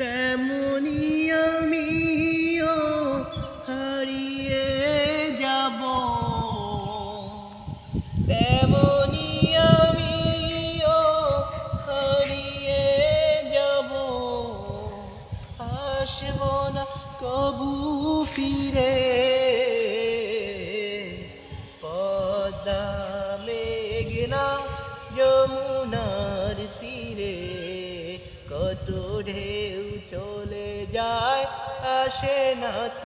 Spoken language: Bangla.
তেমনি আমিও হারিয়ে যাব। তেমনি আমিও হারিয়ে যাব। আসব না, কবু ফিরে পদ্মা মেঘনা যমুনার তীরে কত চলে যায় আসে না